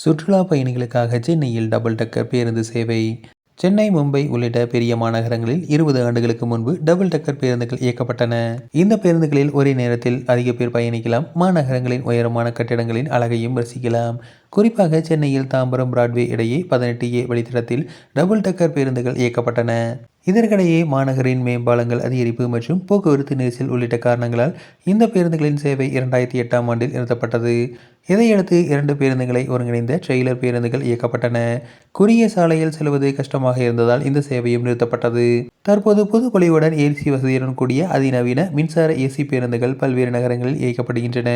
சுற்றுலா பயணிகளுக்காக சென்னையில் டபுள் டக்கர் பேருந்து சேவை. சென்னை மும்பை உள்ளிட்ட பெரிய மாநகரங்களில் இருபது ஆண்டுகளுக்கு முன்பு டபுள் டக்கர் பேருந்துகள் இயக்கப்பட்டன. இந்த பேருந்துகளில் ஒரே நேரத்தில் அதிக பேர் பயணிக்கலாம் மாநகரங்களின் உயரமான கட்டிடங்களின் அழகையும் ரசிக்கலாம். குறிப்பாக சென்னையில் தாம்பரம் பிராட்வே இடையே பதினெட்டு ஏ வழித்தடத்தில் டபுள் டக்கர் பேருந்துகள் இயக்கப்பட்டன. இதற்கிடையே மாநகரின் மேம்பாலங்கள் அதிகரிப்பு மற்றும் போக்குவரத்து நெரிசல் உள்ளிட்ட காரணங்களால் இந்த பேருந்துகளின் சேவை இரண்டாயிரத்தி எட்டாம் ஆண்டில் நிறுத்தப்பட்டது. இதையடுத்து இரண்டு பேருந்துகளை ஒருங்கிணைந்த ட்ரெய்லர் பேருந்துகள் இயக்கப்பட்டன. குறுகிய சாலையில் செல்வது கஷ்டமாக இருந்ததால் இந்த சேவையும் நிறுத்தப்பட்டது. தற்போது புதுப்பொலிவுடன் ஏசி வசதியுடன் கூடிய அதிநவீன மின்சார ஏசி பேருந்துகள் பல்வேறு நகரங்களில் இயக்கப்படுகின்றன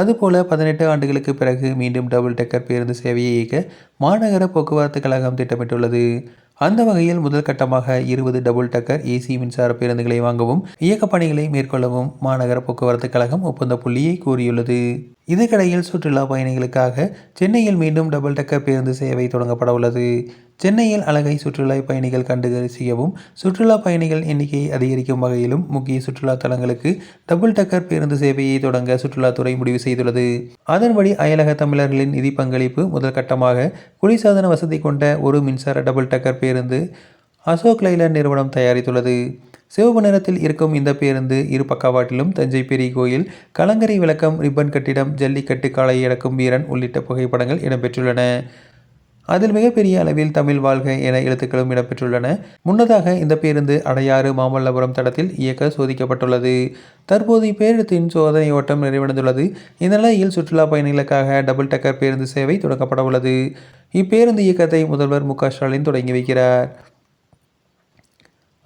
அதுபோல பதினெட்டு ஆண்டுகளுக்கு பிறகு மீண்டும் டபுள் டெக்கர் பேருந்து சேவையை இயக்க மாநகர போக்குவரத்து கழகம் திட்டமிட்டுள்ளது. அந்த வகையில் முதல் கட்டமாக இருபது டபுள் டக்கர் ஏசி மின்சார பேருந்துகளை வாங்கவும் இயக்கப் பணிகளை மேற்கொள்ளவும் மாநகர போக்குவரத்து கழகம் ஒப்பந்த புள்ளியை கூறியுள்ளது. இதற்கிடையில் சுற்றுலா பயணிகளுக்காக சென்னையில் மீண்டும் டபுள் டக்கர் பேருந்து சேவை தொடங்கப்பட உள்ளது. சென்னையில் அழகை சுற்றுலா பயணிகள் கண்டு செய்யவும் சுற்றுலா பயணிகள் எண்ணிக்கையை அதிகரிக்கும் வகையிலும் முக்கிய சுற்றுலா தலங்களுக்கு டபுள் டக்கர் பேருந்து சேவையை தொடங்க சுற்றுலாத்துறை முடிவு செய்துள்ளது. அதன்படி அயலக தமிழர்களின் நிதி பங்களிப்பு முதல் கட்டமாக குளிர்சாதன வசதி கொண்ட ஒரு மின்சார டபுள் டக்கர் பேருந்து அசோக் லைலண்ட் நிறுவனம் தயாரித்துள்ளது. சிவப்பு நிறத்தில் இருக்கும் இந்த பேருந்து இரு பக்கவாட்டிலும் தஞ்சை பெரிய கோயில் கலங்கரை விளக்கம் ரிப்பன் கட்டிடம் ஜல்லிக்கட்டு காளை அடக்கும் வீரன் உள்ளிட்ட புகைப்படங்கள் இடம்பெற்றுள்ளன. அதில் மிகப்பெரிய அளவில் தமிழ் வாழ்க என எழுத்துக்களும் இடம்பெற்றுள்ளன. முன்னதாக இந்த பேருந்து அடையாறு மாமல்லபுரம் தடத்தில் இயக்க சோதிக்கப்பட்டுள்ளது. தற்போது இப்பேருந்தின் சோதனை ஓட்டம் நிறைவடைந்துள்ளது. இந்த நிலையில் சுற்றுலா பயணிகளுக்காக டபுள் டக்கர் பேருந்து சேவை தொடங்கப்பட உள்ளது இப்பேருந்து இயக்கத்தை முதல்வர் மு ஸ்டாலின் தொடங்கி வைக்கிறார்.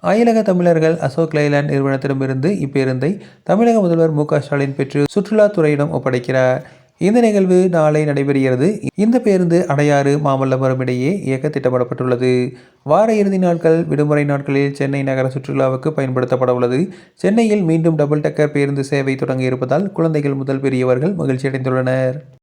அயலக தமிழர்கள் அசோக் லைலாண்ட் நிறுவனத்திடமிருந்து இப்பேருந்தை தமிழக முதல்வர் மு ஸ்டாலின் பெற்று சுற்றுலாத்துறையிடம் ஒப்படைக்கிறார். இந்த நிகழ்வு நாளை நடைபெறுகிறது. இந்த பேருந்து அடையாறு மாமல்லபுரம் இடையே இயக்க திட்டமிடப்பட்டுள்ளது. வார இறுதி நாட்கள் விடுமுறை நாட்களில் சென்னை நகர சுற்றுலாவுக்கு பயன்படுத்தப்பட உள்ளது. சென்னையில் மீண்டும் டபுள் டக்கர் பேருந்து சேவை தொடங்க இருப்பதால் குழந்தைகள் முதல் பெரியவர்கள் மகிழ்ச்சியடைந்துள்ளனர்.